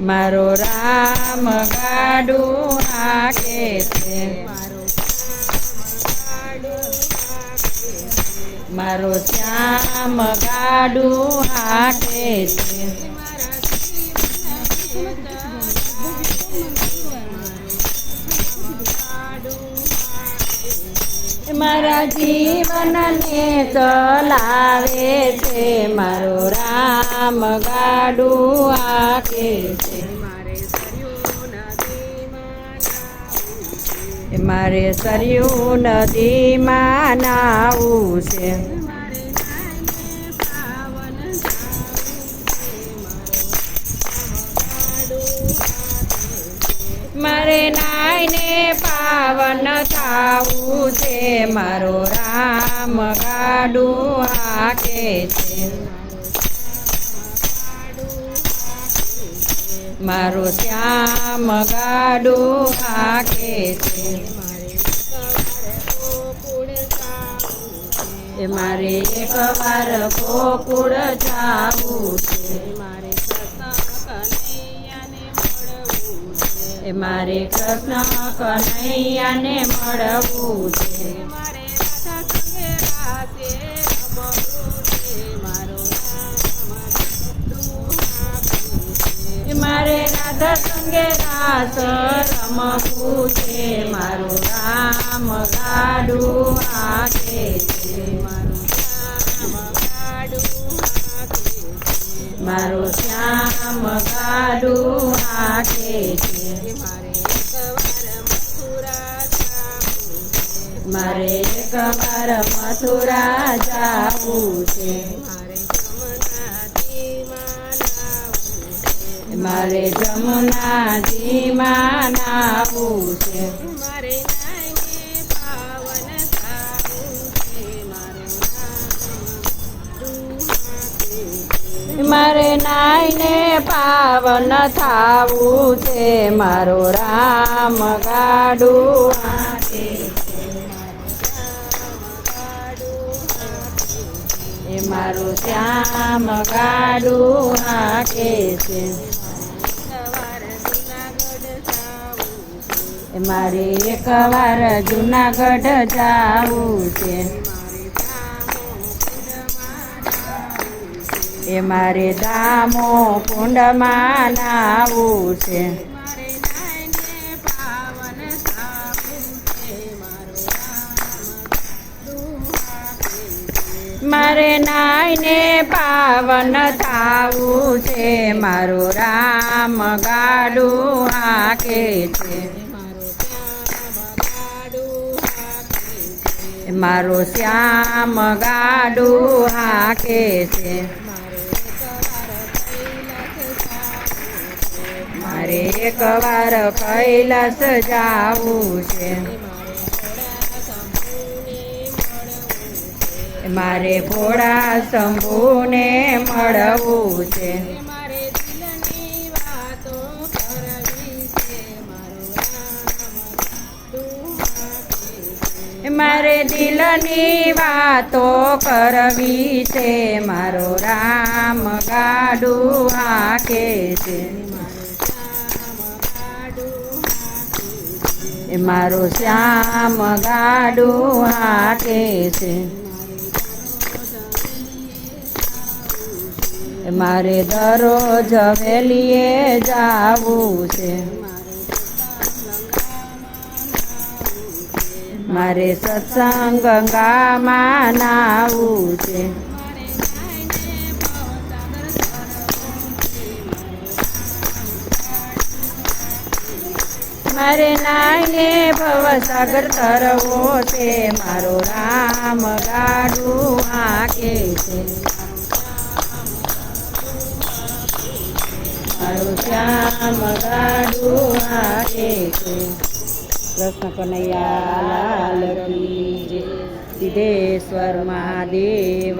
મારો રામ ગાડું હાકે છે. મારો શ્યામ ગાડું હાકે છે. મારા જીવનને ચલાવે છે, મારો રામ ગાડું હાકે છે. મારે સરયું નદીમાં નાવું છે. મારે પાવન થાવું છે મારો રામ ગાડું હાકે છે. મારો શ્યામ ગાડું હાકે છે. એ મારે એક વાર ગોકુળ જાવું છે. એ મારે કૃષ્ણ કનૈયાને મળવું છે. મારે રાધા સંગે રાસ રમવું છે. મારું રામ ગાડું આખે છે. મારો શ્યામ ગાડું હાકે છે. મારે એક વાર મથુરા જાવું છે. મારે જમુનાજીમાં નાવું છે. મારે નાઈને પાવન થાવું છે. મારો રામ ગાડું એ મારું શ્યામ ગાડું હાકે છે. મારે એક વાર જુનાગઢ જાવું છે. એ મારે દામો કુંડમાં નાવું છે. મારે નાઈને પાવન થાવું છે, મારું રામ ગાડું હાકે છે. મારો શ્યામ ગાડું હાકે છે. મારે એક વાર કૈલાસ જાવું છે. મારે ભોળા શંભુને મળવું છે. મારે દિલની વાતો કરવી છે. મારો રામ ગાડું હાકે છે. એ મારો શ્યામ ગાડું હાકે છે. એ મારે દરરોજ વેલીએ જાવું છે. મારે સત્સંગ ગંગામાં નાવું છે. મારે નાઈને ભવસાગર તરવો છે. મારો રામ ગાડું આકે છે. મારું શ્યામ ગાડું આકે છે. કૃષ્ણ કનૈયા લાલ સિદ્ધેશ્વર મહાદેવ